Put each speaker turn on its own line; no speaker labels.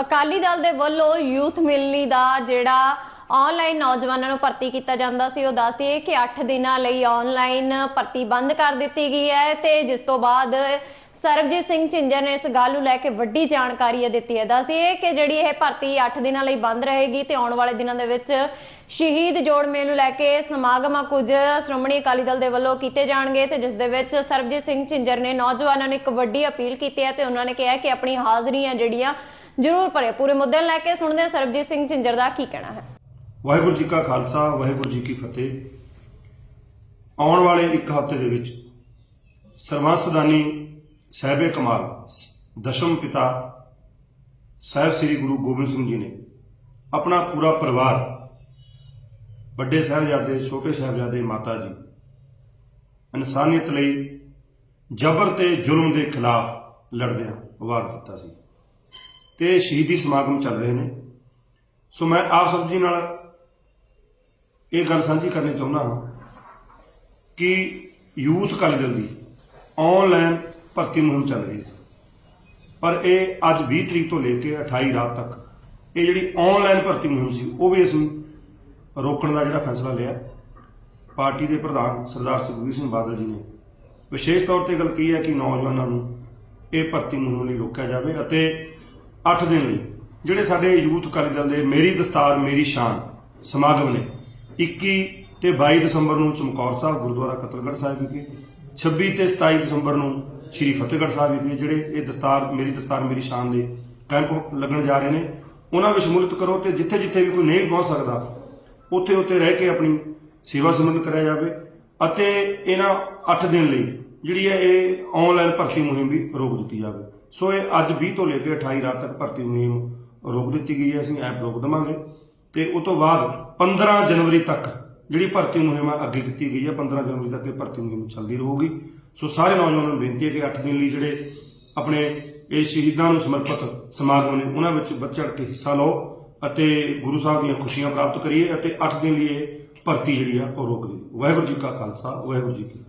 ਅਕਾਲੀ ਦਲ ਦੇ ਵੱਲੋਂ ਯੂਥ ਮਿਲਣੀ ਦਾ ਜਿਹੜਾ ਆਨਲਾਈਨ ਨੌਜਵਾਨਾਂ ਨੂੰ ਭਰਤੀ ਕੀਤਾ ਜਾਂਦਾ ਸੀ, ਉਹ ਦੱਸਦੀ ਹੈ ਕਿ 8 ਦਿਨਾਂ ਲਈ ਆਨਲਾਈਨ ਭਰਤੀ ਬੰਦ ਕਰ ਦਿੱਤੀ ਗਈ ਹੈ ਤੇ ਜਿਸ ਤੋਂ ਬਾਅਦ ਸਰਬਜੀਤ ਸਿੰਘ ਝਿੰਜਰ ਨੇ ਇਸ ਗੱਲ ਨੂੰ ਲੈ ਕੇ ਵੱਡੀ ਜਾਣਕਾਰੀ ਇਹ ਦਿੱਤੀ ਹੈ। ਦੱਸਦੀ ਹੈ ਕਿ ਜਿਹੜੀ ਇਹ ਭਰਤੀ 8 ਦਿਨਾਂ ਲਈ ਬੰਦ ਰਹੇਗੀ ਤੇ ਆਉਣ ਵਾਲੇ ਦਿਨਾਂ ਦੇ ਵਿੱਚ ਸ਼ਹੀਦ ਜੋੜ ਮੇਲ ਨੂੰ ਲੈ ਕੇ ਸਮਾਗਮਾਂ ਕੁਝ ਸ਼੍ਰੋਮਣੀ ਅਕਾਲੀ ਦਲ ਦੇ ਵੱਲੋਂ ਕੀਤੇ ਜਾਣਗੇ ਤੇ ਜਿਸ ਦੇ ਵਿੱਚ ਸਰਬਜੀਤ ਸਿੰਘ ਝਿੰਜਰ ਨੇ ਨੌਜਵਾਨਾਂ ਨੂੰ ਇੱਕ ਵੱਡੀ ਅਪੀਲ ਕੀਤੀ ਹੈ ਤੇ ਉਹਨਾਂ ਨੇ ਕਿਹਾ ਕਿ ਆਪਣੀ ਹਾਜ਼ਰੀਆਂ ਜਿਹੜੀਆਂ ਜ਼ਰੂਰ ਭਰੇ ਪੂਰੇ ਮੁੱਦੇ ਨੂੰ ਲੈ ਕੇ ਸੁਣਦੇ ਹਾਂ ਸਰਬਜੀਤ ਸਿੰਘ ਝਿੰਜਰ ਦਾ ਕੀ ਕਹਿਣਾ ਹੈ।
ਵਾਹਿਗੁਰੂ ਜੀ ਕਾ ਖਾਲਸਾ, ਵਾਹਿਗੁਰੂ ਜੀ ਕੀ ਫਤਿਹ। ਆਉਣ ਵਾਲੇ ਇੱਕ ਹਫ਼ਤੇ ਦੇ ਵਿੱਚ ਸਰਵੰਸਦਾਨੀ ਸਾਹਿਬੇ ਕਮਾਲ, ਦਸ਼ਮ ਪਿਤਾ ਸਾਹਿਬ ਸ੍ਰੀ ਗੁਰੂ ਗੋਬਿੰਦ ਸਿੰਘ ਜੀ ਨੇ ਆਪਣਾ ਪੂਰਾ ਪਰਿਵਾਰ, ਵੱਡੇ ਸਾਹਿਬਜ਼ਾਦੇ, ਛੋਟੇ ਸਾਹਿਬਜ਼ਾਦੇ ਮਾਤਾ ਜੀ, ਇਨਸਾਨੀਅਤ ਲਈ ਜ਼ਬਰ ਤੇ ਜ਼ੁਲਮ ਦੇ ਖਿਲਾਫ ਲੜਦਿਆਂ ਵਾਰ ਦਿੱਤਾ ਸੀ। ਤੇ ਸ਼ਹੀਦੀ ਸਮਾਗਮ ਚੱਲ ਰਹੇ ਨੇ। ਸੋ ਮੈਂ ਆਪ ਸਭ ਜੀ ਨਾਲ ਇਹ ਗੱਲ ਸਾਂਝੀ ਕਰਨੀ ਚਾਹੁੰਦਾ ਹਾਂ ਕਿ ਯੂਥ ਅਕਾਲੀ ਦਲ ਦੀ ਆਨਲਾਈਨ ਭਰਤੀ ਮੁਹਿੰਮ ਚੱਲ ਰਹੀ ਸੀ। ਪਰ ਇਹ ਅੱਜ 20 ਤਰੀਕ ਤੋਂ ਲੈ ਕੇ 28 ਰਾਤ ਤੱਕ ਇਹ ਜਿਹੜੀ ਆਨਲਾਈਨ ਭਰਤੀ ਮੁਹਿੰਮ ਸੀ, ਉਹ ਵੀ ਅਸੀਂ ਰੋਕਣ ਦਾ ਜਿਹੜਾ ਫੈਸਲਾ ਲਿਆ। ਪਾਰਟੀ ਦੇ ਪ੍ਰਧਾਨ ਸਰਦਾਰ ਸੁਖਬੀਰ ਸਿੰਘ ਬਾਦਲ ਜੀ ਨੇ ਵਿਸ਼ੇਸ਼ ਤੌਰ ਤੇ ਗੱਲ ਕੀ ਹੈ ਕਿ ਨੌਜਵਾਨਾਂ ਨੂੰ ਇਹ ਭਰਤੀ ਮੁਹਿੰਮ ਲਈ ਰੋਕਿਆ ਜਾਵੇ ਅਤੇ 8 ਦਿਨ ਲਈ, ਜਿਹੜੇ ਸਾਡੇ ਯੂਥ ਅਕਾਲੀ ਦਲ ਦੇ ਮੇਰੀ ਦਸਤਾਰ, ਮੇਰੀ ਸ਼ਾਨ, ਸਮਾਗਮ ਨੇ 21 ਤੇ 22 ਦਸੰਬਰ ਨੂੰ ਚਮਕੌਰ ਸਾਹਿਬ, ਗੁਰਦੁਆਰਾ ਕਤਲਗੜ੍ਹ ਸਾਹਿਬ ਵਿਖੇ 26 ਤੇ 27 ਦਸੰਬਰ ਨੂੰ ਸ੍ਰੀ ਫਤਿਹਗੜ੍ਹ ਸਾਹਿਬ ਵਿਖੇ, ਜਿਹੜੇ ਇਹ ਦਸਤਾਰ, ਮੇਰੀ ਦਸਤਾਰ, ਮੇਰੀ ਸ਼ਾਨ ਦੇ ਕੈਂਪ ਲੱਗਣ ਜਾ ਰਹੇ ਨੇ, ਉਹਨਾਂ ਵਿੱਚ ਸ਼ਮੂਲੀਅਤ ਕਰੋ ਤੇ ਜਿੱਥੇ ਜਿੱਥੇ ਵੀ ਕੋਈ ਨਹੀਂ ਪਹੁੰਚ ਸਕਦਾ ਉੱਥੇ ਉੱਥੇ ਰਹਿ ਕੇ ਆਪਣੀ ਸੇਵਾ ਸੰਬੰਧ ਕਰਿਆ ਜਾਵੇ ਅਤੇ ਇਹਨਾਂ 8 ਦਿਨ ਲਈ ਜਿਹੜੀ ਹੈ ਇਹ ਆਨਲਾਈਨ ਭਰਤੀ ਮੁਹਿੰਮ ਵੀ ਰੋਕ ਦਿੱਤੀ ਜਾਵੇ। ਸੋ ਇਹ ਅੱਜ 20 ਤੋਂ ਲੈ ਕੇ 28 ਰਾਤ ਤੱਕ ਭਰਤੀ ਮੁਹਿੰਮ ਰੋਕ ਦਿੱਤੀ ਗਈ ਹੈ, ਅਸੀਂ ਐਪ ਰੋਕ ਦੇਵਾਂਗੇ। ਤੇ ਉਸ ਤੋਂ ਬਾਅਦ 15 ਜਨਵਰੀ ਤੱਕ ਜਿਹੜੀ ਭਰਤੀ ਮੁਹਿੰਮ ਹੈ ਅੱਗੇ ਦਿੱਤੀ ਗਈ ਹੈ 15 ਜਨਵਰੀ ਤੱਕ ਇਹ ਭਰਤੀ ਮੁਹਿੰਮ ਚੱਲਦੀ ਰਹੂਗੀ। ਸੋ ਸਾਰੇ ਨੌਜਵਾਨਾਂ ਨੂੰ ਬੇਨਤੀ ਹੈ ਕਿ 8 ਦਿਨ ਲਈ ਜਿਹੜੇ ਆਪਣੇ ਇਹ ਸ਼ਹੀਦਾਂ ਨੂੰ ਸਮਰਪਿਤ ਸਮਾਗਮ ਨੇ, ਉਹਨਾਂ ਵਿੱਚ ਵੱਧ ਕੇ ਹਿੱਸਾ ਲਓ ਅਤੇ ਗੁਰੂ ਸਾਹਿਬ ਦੀਆਂ ਖੁਸ਼ੀਆਂ ਪ੍ਰਾਪਤ ਕਰੀਏ ਅਤੇ 8 ਦਿਨ ਲਈ ਇਹ ਭਰਤੀ ਜਿਹੜੀ ਆ, ਉਹ ਰੋਕ ਦਿਓ ਵਾਹਿਗੁਰੂ ਜੀ ਕਾ ਖਾਲਸਾ, ਵਾਹਿਗੁਰੂ ਜੀ ਕੀ